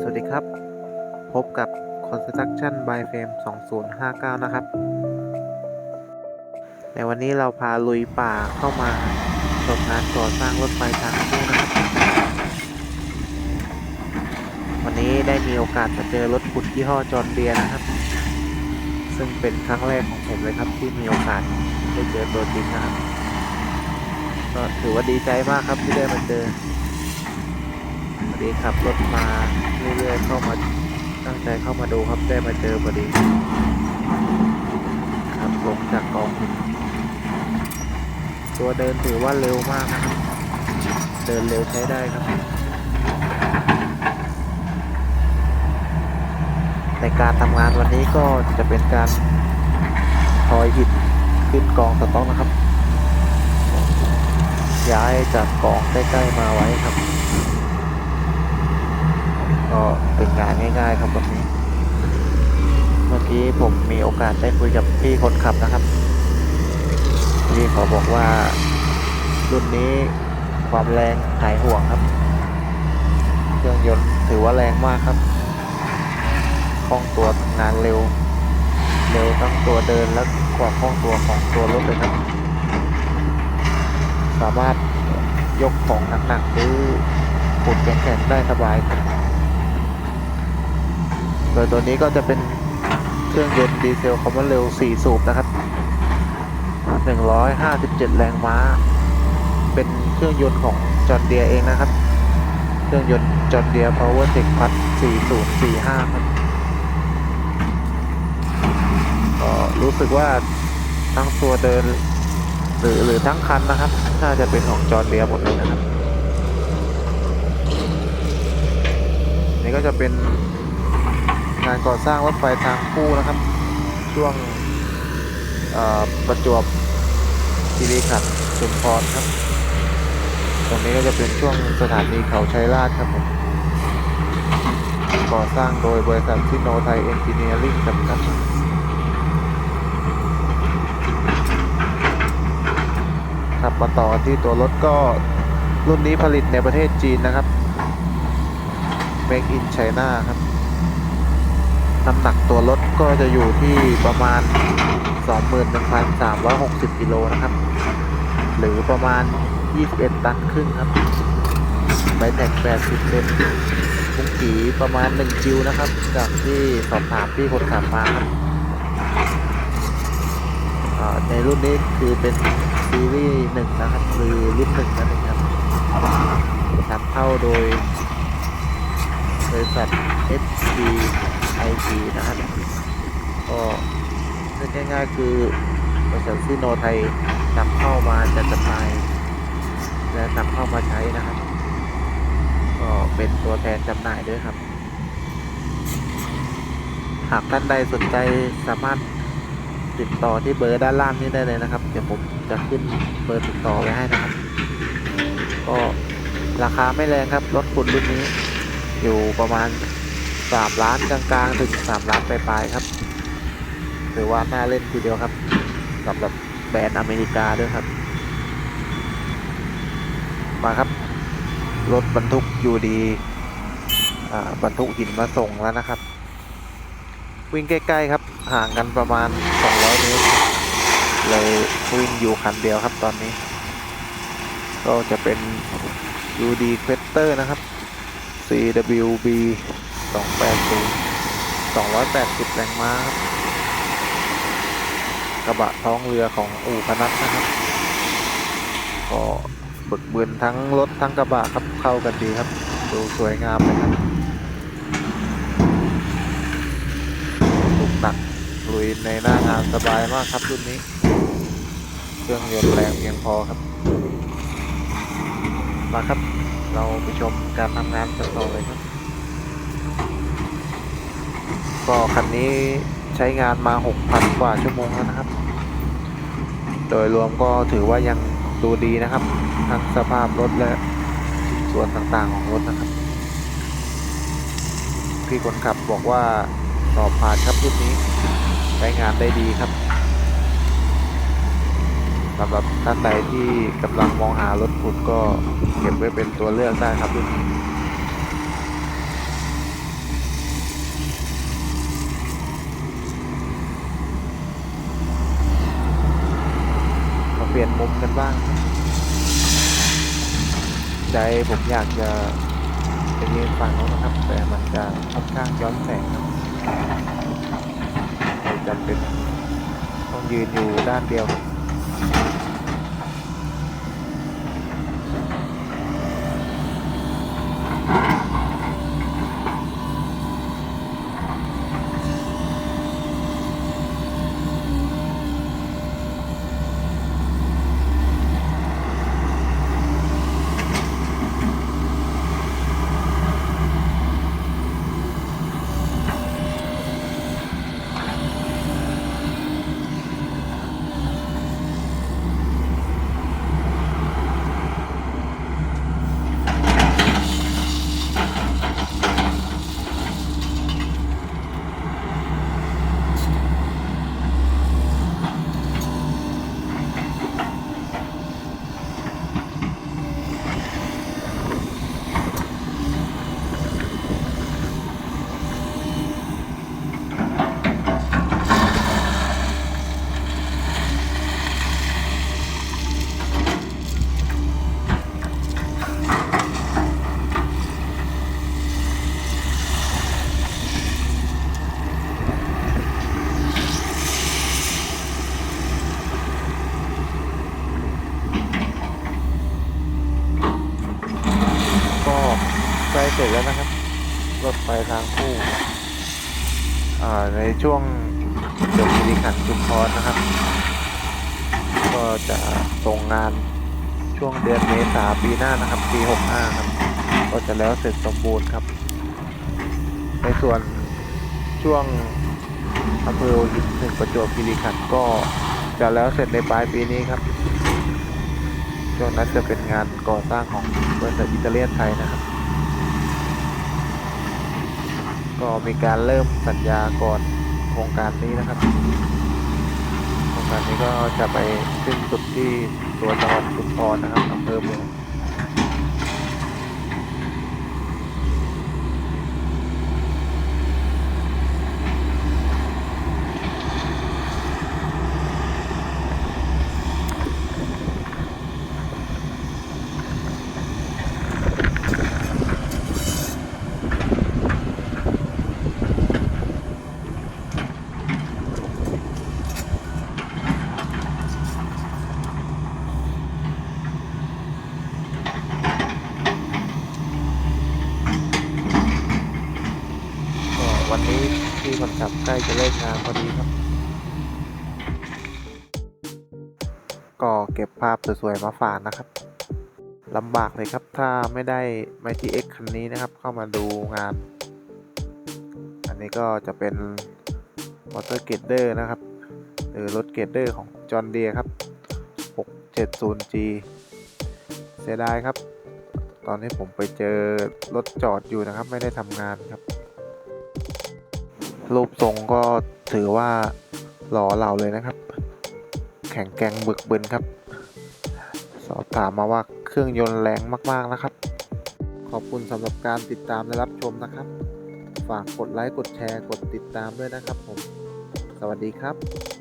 สวัสดีครับ พบกับ Construction by Frame 2059 นะครับ ในวันนี้เราพาลุยป่าเข้ามาชมงานก่อสร้างรถไฟทางคู่นะครับวันนี้ได้มีโอกาสมาเจอรถขุดยี่ห้อจอร์เดียนะครับ ซึ่งเป็นครั้งแรกของผมเลยครับที่มีโอกาสได้เจอตัวจริงนะครับก็ถือว่าดีใจมากครับที่ได้มาเจอ ดีขับรถมาเรื่อยๆเข้ามาตั้งใจเข้ามาดูครับได้มาเจอพอดีขับลงจากกอง ตัวเดินถือว่าเร็วมากนะครับ เดินเร็วใช้ได้ครับ ในการทำงานวันนี้ก็จะเป็นการทอยหินขึ้นกองสต็อกนะครับ ย้ายจากกองใกล้ๆมาไว้ครับ ก็เป็นงานง่าย ๆ ครับวันนี้ เมื่อกี้ผมมีโอกาสได้คุยกับพี่คนขับนะครับพี่ขาบอกว่ารุ่นนี้ความแรงหายห่วงครับ เครื่องยนต์ถือว่าแรงมากครับคล่องตัวทำงานเร็ว เร็วทั้งตัวเดินและควาคล่องตัวของตัวรถเลยครับ สามารถยกของหนักๆหรือขุดแข็งๆได้สบายครับ โดยตัวนี้ก็จะเป็นเครื่องยนต์ดีเซลคอมมอนเร็ว 4 สูบนะครับ 157 แรงม้า เป็นเครื่องยนต์ของจอร์เดียเองนะครับ เครื่องยนต์จอร์เดีย Power Tech Plus 4045 ครับก็รู้สึกว่าทั้งตัวเดิน หรือหรือทั้งคันนะครับ น่าจะเป็นของจอร์เดียหมดเลยนะครับ นี่ก็จะเป็น งานก่อสร้างรถไฟทางคู่นะครับ ช่วงประจวบคีรีขันธ์ชุมพรครับ ตรงนี้ก็จะเป็นช่วงสถานีเขาชัยราชครับผมก่อสร้างโดยบริษัทซิโนไทยเอนจิเนียริ่งจำกัดครับมาต่อที่ตัวรถก็รุ่นนี้ผลิตในประเทศจีนนะครับ Make in China ครับ น้ำหนักตัวรถก็จะอยู่ที่ประมาณ 21,360กิโลนะครับ หรือประมาณ 21 ตันครึ่งครับใบแท็ก80เซนมุ้งกีประมาณ 1 จิวนะครับ จากที่สอบถามพี่คนขับมาครับในรุ่นนี้คือเป็นซีรีส์1นะครับหรือรุ่น1นั่นเองครับนำเข้าโดยบริษัท SP IP นะครับก็เรียกง่ายๆ คือบริษัทซิโนไทยนำเข้ามาจัดจำหน่ายและนำเข้ามาใช้นะครับ ก็เป็นตัวแทนจำหน่ายด้วยครับ หากท่านใดสนใจสามารถติดต่อที่เบอร์ด้านล่างนี้ได้เลยนะครับ เดี๋ยวผมจะขึ้นเบอร์ติดต่อไว้ให้นะครับ ก็ราคาไม่แรงครับรถคุณรุ่นนี้อยู่ประมาณ 3 ล้านกลางๆ ถึง 3 ล้านปลายๆครับถือว่าน่าเล่นทีเดียวครับสำหรับแบรนด์อเมริกาด้วยครับ มาครับ รถบรรทุกอยู่ดีบรรทุกหินมาส่งแล้วนะครับ วิ่งใกล้ๆครับ ห่างกันประมาณ 200 เมตร เลยวิ่งอยู่คันเดียวครับตอนนี้ ก็จะเป็น UD Quester นะครับ CWB 280 280แรงม้าครับกระบะท้องเรือของอู่พนัทนะครับ ก็บึกบืนทั้งรถทั้งกระบะครับเข้ากันดีครับ ดูสวยงามเลยครับลุกหนักลุยในหน้างานสบายมากครับรุ่นนี้ เครื่องยนต์แรงเพียงพอครับ มาครับ เราไปชมการทำงานกันต่อเลยครับ ก็คันนี้ใช้งานมา 6,000 กว่าชั่วโมงแล้วนะครับ โดยรวมก็ถือว่ายังดูดีนะครับ ทั้งสภาพรถและส่วนต่างๆของรถนะครับพี่คนขับบอกว่าสอบผ่านครับรุ่นนี้ใช้งานได้ดีครับสำหรับท่านใดที่กำลังมองหารถขุดก็เก็บไว้เป็นตัวเลือกได้ครับรุ่นนี้ เปลี่ยนมุมกัน บ้าง ใจผมอยากจะไปยืนฝั่งโน้นนะครับ แต่มันจะค่อนข้างย้อนแสงครับเลยจำเป็นต้องยืนอยู่ด้านเดียว ทางคู่ในช่วงเดือนมิริขันธ์ชุมพรนะครับ ก็จะส่งงานช่วงเดือนเมษาปีหน้านะครับ ปี 65 ครับ ก็จะแล้วเสร็จสมบูรณ์ครับ ในส่วนช่วงอำเภอหัวหินถึงประจวบคีรีขันธ์ก็จะแล้วเสร็จในปลายปีนี้ครับช่วงนั้นจะเป็นงานก่อสร้างของบริษัทอิตาเลียนไทยนะครับ ก็มีการเริ่มสัญญาก่อนโครงการนี้นะครับโครงการนี้ก็จะไปสิ้นสุดที่ตัวจังหวัดชุมพรนะครับอำเภอเมือง ก็ วันนี้ที่คนขับใกล้จะเลิกงานพอดีครับ ก็เก็บภาพสวยๆมาฝากนะครับลำบากเลยครับถ้าไม่ได้ไมทีเอ็กคันนี้นะครับ เข้ามาดูงาน อันนี้ก็จะเป็นมอเตอร์เกตเดอร์นะครับ หรือรถเกตเดอร์ของจอห์นเดียครับ 670G เสียดายครับ ตอนนี้ผมไปเจอรถจอดอยู่นะครับ ไม่ได้ทำงานครับ รูปทรงก็ถือว่าหล่อเหลาเลยนะครับ แข็งแกร่งบึกบึนครับ สอบถามมาว่าเครื่องยนต์แรงมากๆนะครับ ขอบคุณสำหรับการติดตามและรับชมนะครับ ฝากกดไลค์กดแชร์กดติดตามด้วยนะครับผม สวัสดีครับ